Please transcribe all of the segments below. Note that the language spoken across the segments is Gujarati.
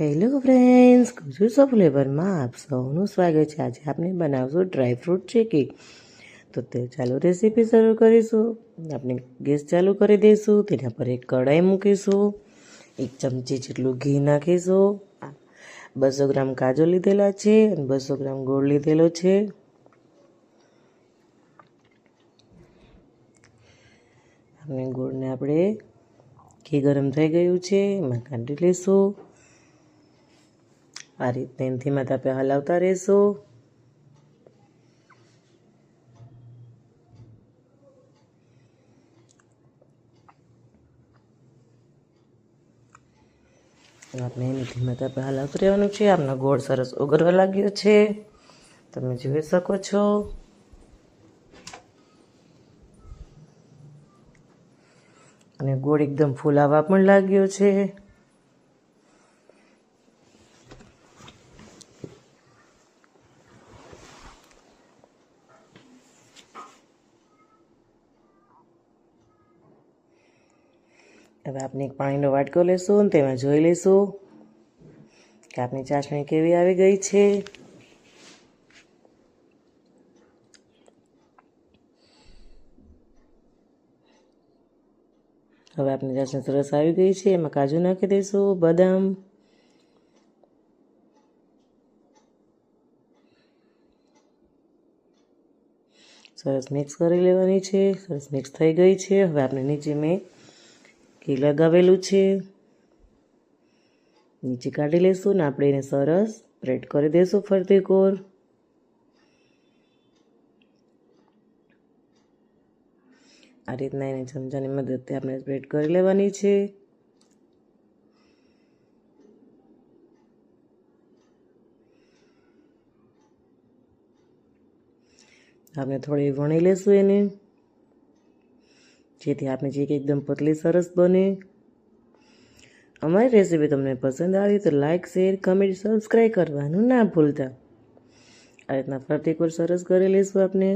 હેલો ફ્રેન્ડ્સ ગુજુ ફ્લેવરમાં આપ સૌનું સ્વાગત છે. આજે આપણે બનાવશું ડ્રાય ફ્રૂટ કે તો તે ચાલુ રેસીપી શરૂ કરીશું. આપણે ગેસ ચાલુ કરી દઈશું, તેના પર એક કઢાઈ મૂકીશું, એક ચમચી જેટલું ઘી નાખીશું. બસો ગ્રામ કાજુ લીધેલા છે અને બસો ગ્રામ ગોળ લીધેલો છે. આપણે ગોળને આપણે ઘી ગરમ થઈ ગયું છે, એમાં કાઢી લઈશું. આ રીતે ધીમા તાપે હલાવતા રહેશો. આપણે એને ધીમા તાપે હલાવતું રહેવાનું છે. આપનો ગોળ સરસ ઓગળવા લાગ્યો છે. તમે જોઈ શકો છો. અને ગોળ એકદમ ફૂલાવા પણ લાગ્યો છે. હવે આપણે એક પાણીનો વાટકો લેશું અને તેમાં જોઈ લઈશું કે આપણી ચાસણી કેવી આવી ગઈ છે. હવે આપણી ચાસણી સરસ આવી ગઈ છે, એમાં કાજુ નાખી દઈશું, બદામ. સરસ મિક્સ કરી લેવાની છે, સરસ મિક્સ થઈ ગઈ છે. હવે આપણે નીચે મેં ઘી લગાવેલું છે. નીચે કાઢી લઈશું ને આપણે એને સરસ સ્પ્રેડ કરી દઈશું ફરતી કોર. આ રીતના એને ચમચાની મદદથી આપણે સ્પ્રેડ કરી લેવાની છે. આપણે થોડી વણી લેશું એને. જેથી આપણી ચીક એકદમ પતલી સરસ બને. અમારી રેસીપી તમને પસંદ આવી તો લાઇક શેર કમેન્ટ સબસ્ક્રાઈબ કરવાનું ના ભૂલતા. આ રીતના ફરતી કોર સરસ કરી લઈશું આપણે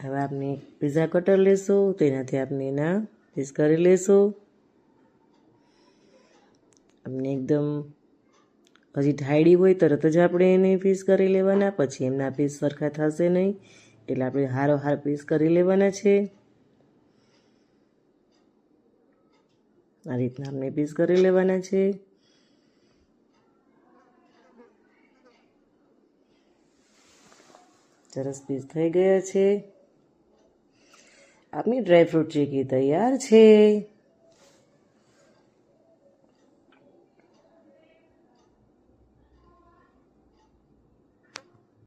હવે આપણે પીઝા કટર લેશું તેનાથી આપણે એના પીસ કરી લેશું આપણે એકદમ હજી ઢાળી હોય, તરત જ આપણે એને પીસ કરી લેવાના. પછી એમના પીસ સરખા થશે નહીં. એટલે આપણે હારો હાર પીસ કરી લેવાના છે. આ રીતના આપણે પીસ કરી લેવાના છે. સરસ પીસ થઈ ગયા છે. આપની ડ્રાયફ્રૂટ ચીકી તૈયાર છે.